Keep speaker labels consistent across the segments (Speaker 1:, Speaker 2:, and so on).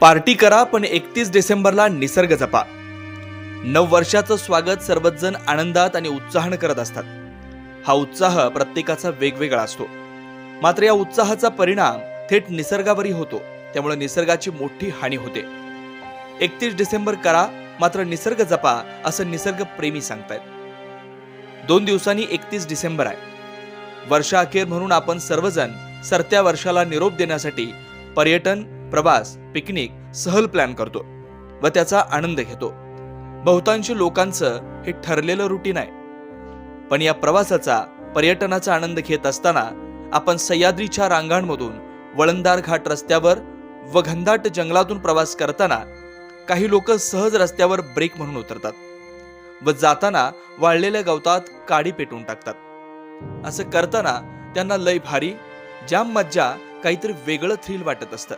Speaker 1: Party करा पण एकतीस डिसेंबरला निसर्ग जपा. नव वर्षाचं स्वागत सर्वच जण आनंदात आणि उत्साहानं करत असतात. हा उत्साह प्रत्येकाचा वेगवेगळा असतो. मात्र या उत्साहाचा परिणाम थेट निसर्गावरही होतो. त्यामुळे निसर्गाची मोठी हानी होते. एकतीस डिसेंबर करा मात्र निसर्ग जपा असं निसर्ग प्रेमी सांगतायत. दोन दिवसांनी एकतीस डिसेंबर आहे. वर्षाअखेर म्हणून आपण सर्वजण सरत्या वर्षाला निरोप देण्यासाठी पर्यटन प्रवास पिकनिक सहल प्लॅन करतो व त्याचा आनंद घेतो. बहुतांशी लोकांचं हे ठरलेलं रुटीन आहे. पण या प्रवासाचा पर्यटनाचा आनंद घेत असताना आपण सह्याद्रीच्या रांगांमधून वळंदार घाट रस्त्यावर व घनदाट जंगलातून प्रवास करताना काही लोक सहज रस्त्यावर ब्रेक म्हणून उतरतात व जाताना वाळलेल्या गवतात काडी पेटून टाकतात. असं करताना त्यांना लय भारी जाम मज्जा काहीतरी वेगळं थ्रिल वाटत असतं.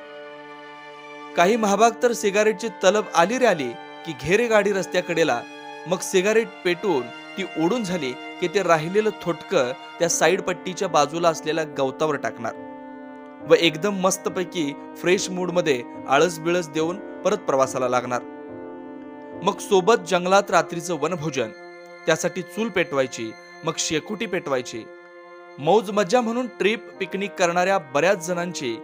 Speaker 1: काही महाभाग तर सिगारेटची तलब आली रे आली की घेरे गाडी रस्त्याकडेला. मग सिगारेट पेटून ती ओढून झाली की ते राहिलेलं थोटकं त्या साईड पट्टीच्या बाजूला असलेल्या गवतावर टाकणार. व एकदम मस्तपैकी फ्रेश मूडमध्ये आळस बिळस देऊन परत प्रवासाला लागणार. मग सोबत जंगलात रात्रीचं वनभोजन त्यासाठी चूल पेटवायची मग शेकुटी पेटवायची. मौज मज्जा म्हणून ट्रिप पिकनिक करणाऱ्या बऱ्याच जणांची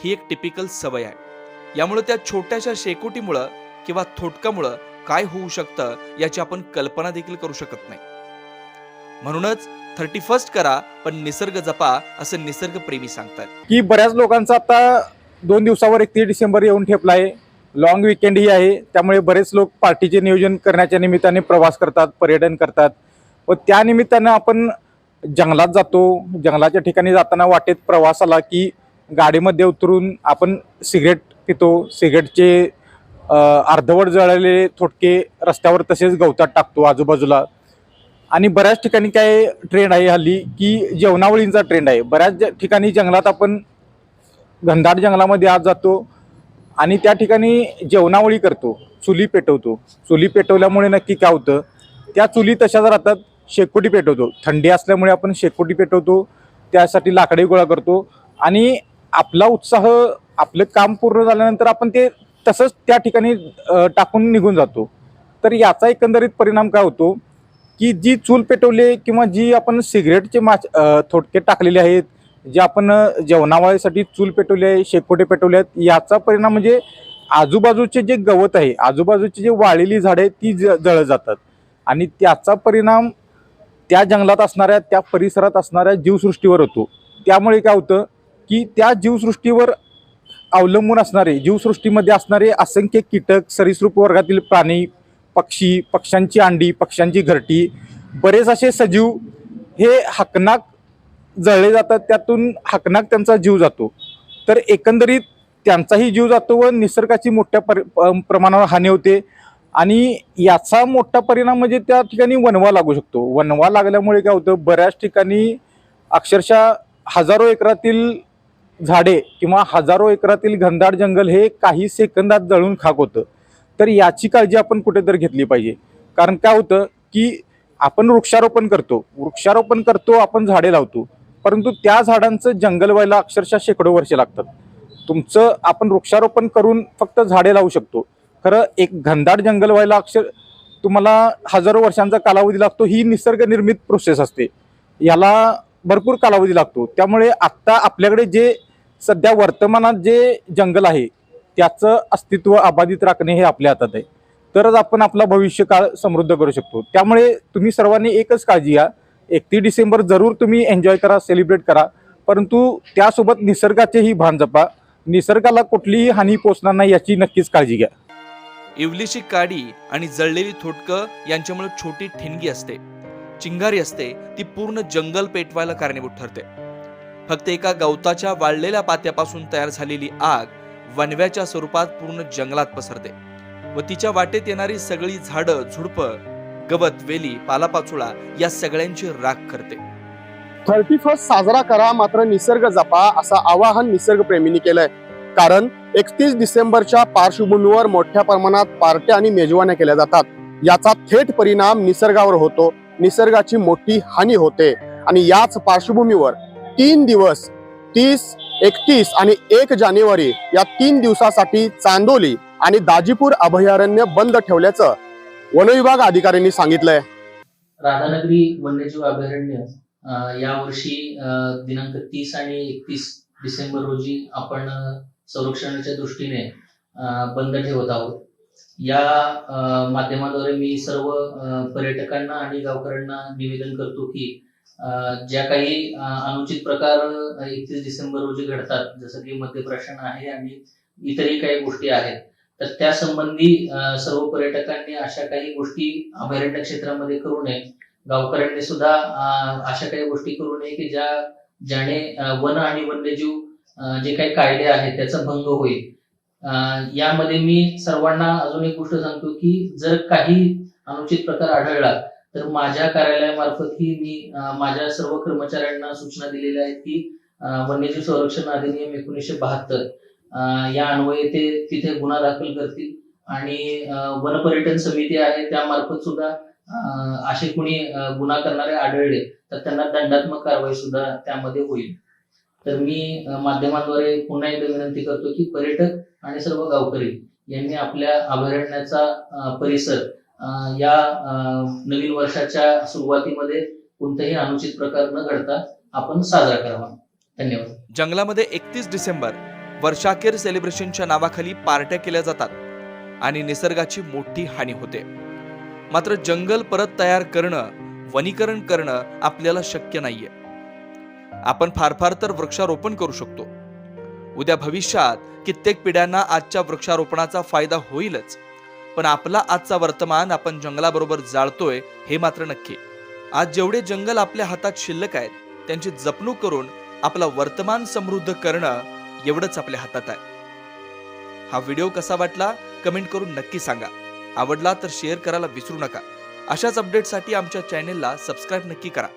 Speaker 1: ही एक टिपिकल सवय आहे. यामुळे त्या छोट्याशा शेकोटीमुळं किंवा थोटकामुळं काय होऊ शकतं याची आपण कल्पना देखील करू शकत नाही. म्हणूनच थर्टी फर्स्ट करा पण निसर्ग जपा असं निसर्गप्रेमी सांगतात.
Speaker 2: की बऱ्याच लोकांचा आता दोन दिवसावर एकतीस डिसेंबर येऊन ठेपला आहे. लॉंग विकेंड ही आहे. त्यामुळे बरेच लोक पार्टीचे नियोजन करण्याच्या निमित्ताने प्रवास करतात पर्यटन करतात. व त्या निमित्तानं आपण जंगलात जातो. जंगलाच्या ठिकाणी जाताना वाटेत प्रवासाला की गाडीमध्ये उतरून आपण सिगरेट पितो सिगरेटचे अर्धवट जळलेले थोटके रस्त्यावर तसेच गवतात टाकतो आजूबाजूला. आणि बऱ्याच ठिकाणी काय ट्रेंड आहे हल्ली की जेवणावळींचा ट्रेंड आहे. बऱ्याच ठिकाणी जंगलात आपण घनदाट जंगलामध्ये आज जातो आणि त्या ठिकाणी जेवणावळी करतो चुली पेटवतो. चुली पेटवल्यामुळे नक्की काय होतं? त्या चुली तशाच राहतात शेकोटी पेटवतो. थंडी असल्यामुळे आपण शेकोटी पेटवतो त्यासाठी लाकडी गोळा करतो आणि आपला उत्साह आपलं काम पूर्ण झाल्यानंतर आपण ते तसंच त्या ठिकाणी टाकून निघून जातो. तर याचा एकंदरीत परिणाम काय होतो? की जी चूल पेटवली किंवा जी आपण सिगरेटचे माच थोडके टाकलेले आहेत जे आपण जेवणावाळीसाठी चूल पेटवली आहे शेकोटे पेटवले आहेत याचा परिणाम म्हणजे आजूबाजूचे जे गवत आहे आजूबाजूची जे वाळलेली झाडे आहेत ती ज जळत जातात. आणि त्याचा परिणाम त्या जंगलात असणाऱ्या त्या परिसरात असणाऱ्या जीवसृष्टीवर होतो. त्यामुळे काय होतं? की त्या जीवसृष्टीवर अवलंबून असणारे जीवसृष्टीमध्ये असणारे असंख्य कीटक सरीसृप वर्गातील प्राणी पक्षी पक्ष्यांची अंडी पक्ष्यांची घरटी बरेच असे सजीव हे हकनाक जळले जातात. त्यातून हकनाक त्यांचा जीव जातो. तर एकंदरीत त्यांचाही जीव जातो व निसर्गाची मोठ्या परि प्रमाणावर हानी होते. आणि याचा मोठा परिणाम म्हणजे त्या ठिकाणी वनवा लागू शकतो. वनवा लागल्यामुळे काय होतं? बऱ्याच ठिकाणी अक्षरशः हजारो एकरातील झाडे किंवा हजारो एकरातील घनदाट जंगल हे काही सेकंदात जळून खाक होतं. तर याची काळजी आपण कुठेतरी घेतली पाहिजे. कारण काय होतं की आपण वृक्षारोपण करतो. वृक्षारोपण करतो आपण झाडे लावतो. परंतु त्या झाडांचं जंगल व्हायला अक्षरशः शेकडो वर्षे लागतात. तुमचं आपण वृक्षारोपण करून फक्त झाडे लावू शकतो. खरं एक घनदाट जंगल व्हायला अक्षर तुम्हाला हजारो वर्षांचा कालावधी लागतो ही निसर्गनिर्मित प्रोसेस असते. याला भरपूर कालावधी लागतो. त्यामुळे आत्ता आपल्याकडे जे सध्या वर्तमानात जे जंगल आहे त्याचं अस्तित्व अबाधित राखणे हे आपल्या हातात आहे. तरच आपण आपला भविष्य काळ समृद्ध करू शकतो. त्यामुळे तुम्ही सर्वांनी एकच काळजी घ्या. एकतीस डिसेंबर जरूर तुम्ही एन्जॉय करा सेलिब्रेट करा. परंतु त्यासोबत निसर्गाचेही भान जपा. निसर्गाला कुठलीही हानी पोचणार नाही याची नक्कीच काळजी घ्या.
Speaker 1: इवलीची काडी आणि जळलेली थोटकं यांच्यामुळे छोटी ठिणगी असते. चिंगारी असते. ती पूर्ण जंगल पेटवायला कारणीभूत ठरते. फक्त एका गवताच्या वाळलेल्या पात्यापासून तयार झालेली आग वनव्याच्या स्वरूपात पूर्ण जंगलात पसरते व तिच्या वाटेत येणारी सगळी झाडं झुडपं गवत वेली पालापाचोळा या सगळ्यांची राख करते.
Speaker 3: थर्टी फर्स्ट साजरा करा मात्र निसर्ग जपा असं आवाहन निसर्गप्रेमींनी केलंय. कारण एकतीस डिसेंबरच्या पार्श्वभूमीवर मोठ्या प्रमाणात पार्ट्या आणि मेजवान्या केल्या जातात. याचा थेट परिणाम निसर्गावर होतो. निसर्गाची मोठी हानी होते. आणि याच पार्श्वभूमीवर तीन दिवस तीस एकतीस आणि एक जानेवारी या तीन दिवसासाठी चांदोली आणि दाजीपूर अभयारण्य बंद ठेवल्याचं वनविभाग अधिकाऱ्यांनी सांगितलंय.
Speaker 4: राधानगरी वन्यजीव अभयारण्य यावर्षी दिनांक तीस आणि एकतीस डिसेंबर रोजी आपण संरक्षणाच्या दृष्टीने बंद ठेवत आहोत. या माध्यमाद्वारे मी सर्व पर्यटकांना आणि गावकऱ्यांना निवेदन करतो की ज्या काही अनुचित प्रकार एकतीस डिसेंबर रोजी घडतात जसं की मद्यप्राशन आहे आणि इतरही काही गोष्टी आहेत तर त्या संबंधी सर्व पर्यटकांनी अशा काही गोष्टी अभयारण्य क्षेत्रामध्ये करू नये. गावकऱ्यांनी सुद्धा अशा काही गोष्टी करू नये की ज्या ज्याने वन आणि वन्यजीव जे काही कायदे आहेत त्याचा भंग होईल. यामध्ये मी सर्वांना अजून एक गोष्ट सांगतो की जर काही अनुचित प्रकार आढळला तर माझ्या कार्यालयामार्फत ही मी माझ्या सर्व कर्मचाऱ्यांना सूचना दिलेल्या आहेत की वन्यजीव संरक्षण अधिनियम एकोणीसशे बहात्तर या अन्वये ते तिथे गुन्हा दाखल करतील. आणि वन वनपर्यटन समिती आहे त्यामार्फत सुद्धा असे कुणी गुन्हा करणारे आढळले तर त्यांना दंडात्मक कारवाई सुद्धा त्यामध्ये होईल. तर मी माध्यमांद्वारे पुन्हा एकदा विनंती करतो की पर्यटक आणि सर्व गावकरी यांनी आपल्या अभयारण्याचा परिसर या नवीन वर्षाच्या सुरुवातीमध्ये कोणताही अनुचित प्रकार न घडता आपण साजरा करावा. धन्यवाद.
Speaker 1: जंगलामध्ये एकतीस डिसेंबर वर्षाखेर सेलिब्रेशनच्या नावाखाली पार्ट्या केल्या जातात आणि निसर्गाची मोठी हानी होते. मात्र जंगल परत तयार करणं वनीकरण करणं आपल्याला शक्य नाहीये. आपण फार फार तर वृक्षारोपण करू शकतो. उद्या भविष्यात कित्येक पिढ्यांना आजच्या वृक्षारोपणाचा फायदा होईलच. पण आपला आजचा वर्तमान आपण जंगलाबरोबर जाळतोय हे मात्र नक्की. आज जेवढे जंगल आपल्या हातात शिल्लक आहेत त्यांची जपणूक करून आपला वर्तमान समृद्ध करणं एवढंच आपल्या हातात आहे. हा व्हिडिओ कसा वाटला कमेंट करून नक्की सांगा. आवडला तर शेअर करायला विसरू नका. अशाच अपडेटसाठी आमच्या चॅनेलला सबस्क्राईब नक्की करा.